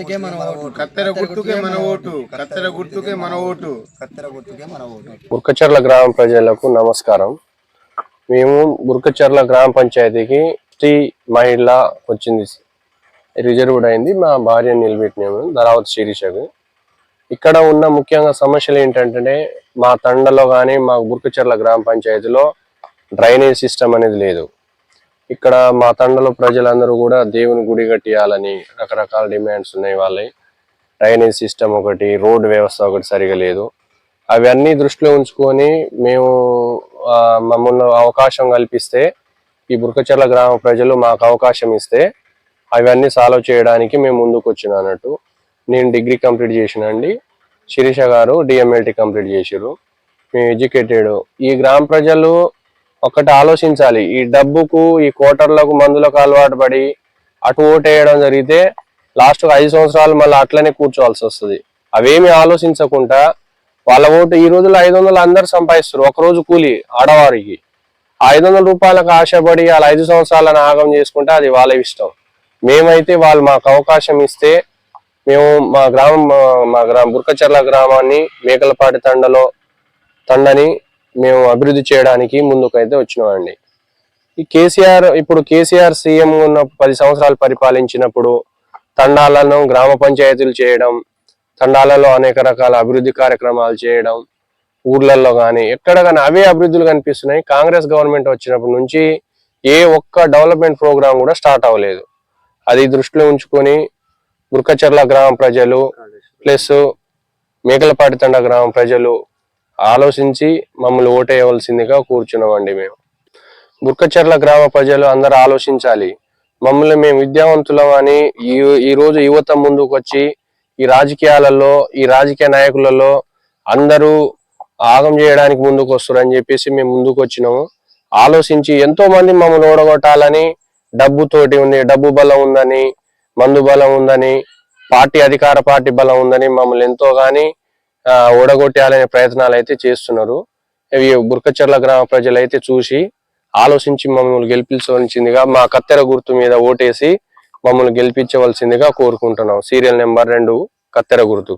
గుర్తుకే మన ఓటు. కత్తెర గుర్తుకే మన ఓటు. కత్తెర గుర్తుకే మన ఓటు. కత్తెర గుర్తుకే మన ఓటు. బుర్కచర్ల గ్రామ ప్రజలకు నమస్కారం. మేము బుర్కచర్ల గ్రామ పంచాయతీకి స్త్రీ మహిళ వచ్చింది. రిజర్వ్డ్ అయింది. మా భార్య నిలబెట్టినాము. ధరావతి శిరీషకు ఇక్కడ ఉన్న ముఖ్యంగా సమస్యలు ఏంటంటే మా తండలో కానీ మా బుర్కచర్ల గ్రామ పంచాయతీలో డ్రైనేజ్ సిస్టమ్ అనేది లేదు. ఇక్కడ మా తండలో ప్రజలందరూ కూడా దేవుని గుడి కట్టియాలని రకరకాల డిమాండ్స్ ఉన్నాయి వాళ్ళవి. డ్రైనేజ్ సిస్టమ్ ఒకటి రోడ్ వ్యవస్థ ఒకటి సరిగా లేదు. అవన్నీ దృష్టిలో ఉంచుకొని మేము మమ్మల్ని అవకాశం కల్పిస్తే ఈ బురకచర్ల గ్రామ ప్రజలు మాకు అవకాశం ఇస్తే అవన్నీ సాల్వ్ చేయడానికి మేము ముందుకు వచ్చిన అన్నట్టు. నేను డిగ్రీ కంప్లీట్ చేసినండి శిరీష గారు డిఎంఎల్టీ కంప్లీట్ చేసారు మేము ఎడ్యుకేటెడ్. ఈ గ్రామ ప్రజలు ఒకటి ఆలోచించాలి. ఈ డబ్బుకు ఈ కోటర్లకు మందులకు అలవాటు పడి అటు ఓటు వేయడం జరిగితే లాస్ట్ ఐదు సంవత్సరాలు మళ్ళీ అట్లనే కూర్చోవాల్సి వస్తుంది. అవేమి ఆలోచించకుండా వాళ్ళ ఓటు ఈ రోజుల్లో ఐదు వందలు అందరు సంపాదిస్తారు. ఒకరోజు కూలి ఆడవారికి. ఐదు వందల రూపాయలకు ఆశపడి వాళ్ళ ఐదు సంవత్సరాలను ఆగం చేసుకుంటే అది వాళ్ళ ఇష్టం. మేమైతే వాళ్ళు మాకు అవకాశం ఇస్తే మేము మా గ్రామం మా- మా గ్రామ బుర్కచర్ల గ్రామాన్ని మేకలపాటి తండలో తండని మేము అభివృద్ధి చేయడానికి ముందుకైతే వచ్చినామండి. ఈ కేసీఆర్ ఇప్పుడు కేసీఆర్ సీఎం ఉన్న పది సంవత్సరాలు పరిపాలించినప్పుడు తండాలను గ్రామ పంచాయతీలు చేయడం తండాలలో అనేక రకాల అభివృద్ధి కార్యక్రమాలు చేయడం ఊర్లలో కానీ ఎక్కడ కానీ అవే అభివృద్ధులు కనిపిస్తున్నాయి. కాంగ్రెస్ గవర్నమెంట్ వచ్చినప్పటి నుంచి ఏ ఒక్క డెవలప్మెంట్ ప్రోగ్రామ్ కూడా స్టార్ట్ అవ్వలేదు. అది దృష్టిలో ఉంచుకొని బుర్కచర్ల గ్రామ ప్రజలు ప్లస్ మేకలపాటి తండ గ్రామ ప్రజలు ఆలోచించి మమ్మల్ని ఓటేయవలసిందిగా కూర్చున్నామండి మేము. బుర్కచర్ల గ్రామ ప్రజలు అందరూ ఆలోచించాలి. మమ్మల్ని మేము విద్యావంతులం అని ఈ ఈ రోజు యువత ముందుకు వచ్చి ఈ రాజకీయాలలో ఈ రాజకీయ నాయకులలో అందరూ ఆగం చేయడానికి ముందుకు వస్తారని చెప్పేసి మేము ముందుకు వచ్చినాము ఆలోచించి ఎంతో మంది మమ్మల్ని ఓడగొట్టాలని డబ్బుతోటి ఉంది డబ్బు బలం ఉందని మందు బలం ఉందని పార్టీ అధికార పార్టీ బలం ఉందని మమ్మల్ని ఎంతో గాని ఓడగొట్టాలనే ప్రయత్నాలు అయితే చేస్తున్నారు. ఇవి బుర్కచర్ల గ్రామ ప్రజలు అయితే చూసి ఆలోచించి మమ్మల్ని గెలిపించవలసిందిగా మా కత్తెర గుర్తు మీద ఓటేసి మమ్మల్ని గెలిపించవలసిందిగా కోరుకుంటున్నాం. సీరియల్ నెంబర్ రెండు కత్తెర గుర్తు.